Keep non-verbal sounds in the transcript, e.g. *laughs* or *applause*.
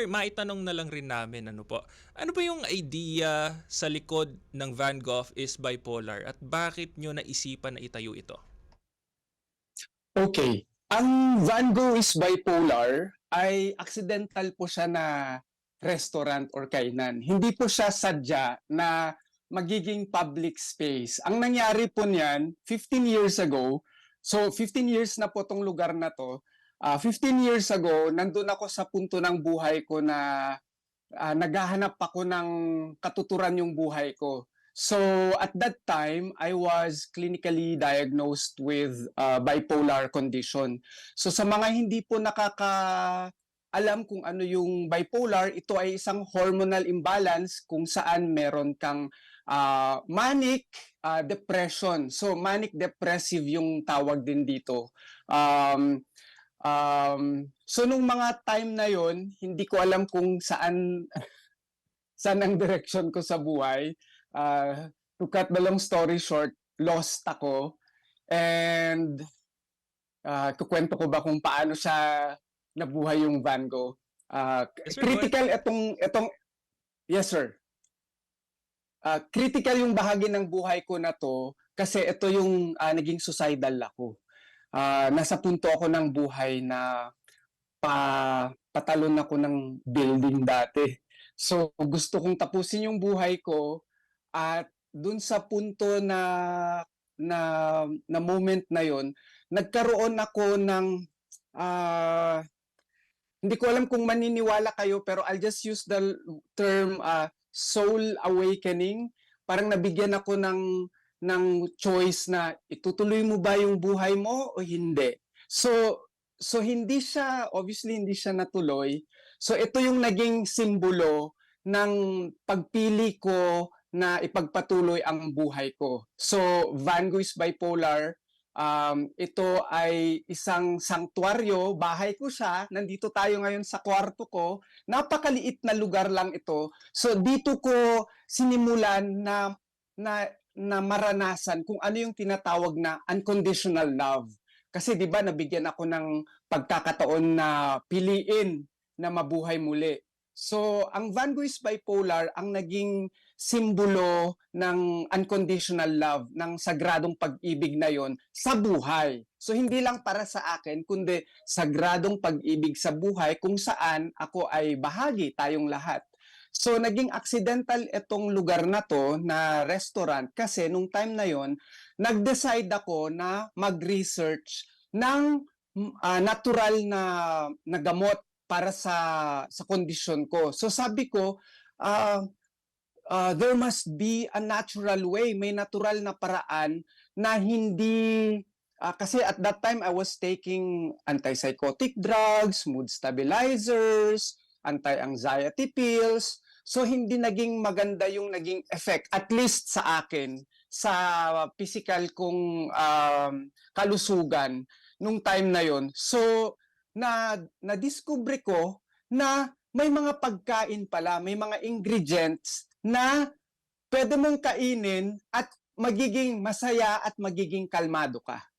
Sir, maitanong na lang rin namin ano po. Ano ba yung idea sa likod ng Van Gogh is bipolar at bakit nyo naisipan na itayo ito? Okay. Ang Van Gogh is bipolar ay accidental po siya na restaurant or kainan. Hindi po siya sadya na magiging public space. Ang nangyari po niyan, 15 years ago, so 15 years na po tong lugar na to, ah, 15 years ago, nandun ako sa punto ng buhay ko na ah, naghahanap ako ng katuturan yung buhay ko. So at that time, I was clinically diagnosed with uh, bipolar condition. So sa mga hindi po nakaka alam kung ano yung bipolar, ito ay isang hormonal imbalance kung saan meron kang ah, manic ah, depression. So manic depressive yung tawag din dito. Um, um, so nung mga time na yon, hindi ko alam kung saan *laughs* saan ang direction ko sa buhay. Uh, to cut the long story short, lost ako. And uh, kukwento ko ba kung paano siya nabuhay yung Van Gogh. Uh, Yes, sir, critical itong, itong, yes sir. Uh, critical yung bahagi ng buhay ko na to kasi ito yung uh, naging suicidal ako. Uh, nasa punto ako ng buhay na pa, patalon ako ng building dati. So gusto kong tapusin yung buhay ko at dun sa punto na na na moment na yon nagkaroon ako ng ah, hindi ko alam kung maniniwala kayo pero I'll just use the term ah, soul awakening parang nabigyan ako ng ng choice na itutuloy mo ba yung buhay mo o hindi so so hindi siya obviously hindi siya natuloy so ito yung naging simbolo ng pagpili ko na ipagpatuloy ang buhay ko. So, Van Gogh is bipolar. Um, ito ay isang sanktuaryo, bahay ko siya. Nandito tayo ngayon sa kwarto ko. Napakaliit na lugar lang ito. So, dito ko sinimulan na, na, na maranasan kung ano yung tinatawag na unconditional love. Kasi 'di ba nabigyan ako ng pagkakataon na piliin na mabuhay muli. So, ang Van Gogh is bipolar, ang naging simbolo ng unconditional love, ng sagradong pag-ibig na yon sa buhay. So, hindi lang para sa akin, kundi sagradong pag-ibig sa buhay kung saan ako ay bahagi tayong lahat. So, naging accidental itong lugar na to na restaurant kasi nung time na yon nag-decide ako na mag-research ng ah, natural na, na gamot para sa sa kondisyon ko. So sabi ko, uh, uh, there must be a natural way, may natural na paraan na hindi uh, kasi at that time I was taking antipsychotic drugs, mood stabilizers, anti-anxiety pills. So hindi naging maganda yung naging effect at least sa akin sa physical kong um, kalusugan nung time na yon. So na na-discover ko na may mga pagkain pala, may mga ingredients na pwede mong kainin at magiging masaya at magiging kalmado ka.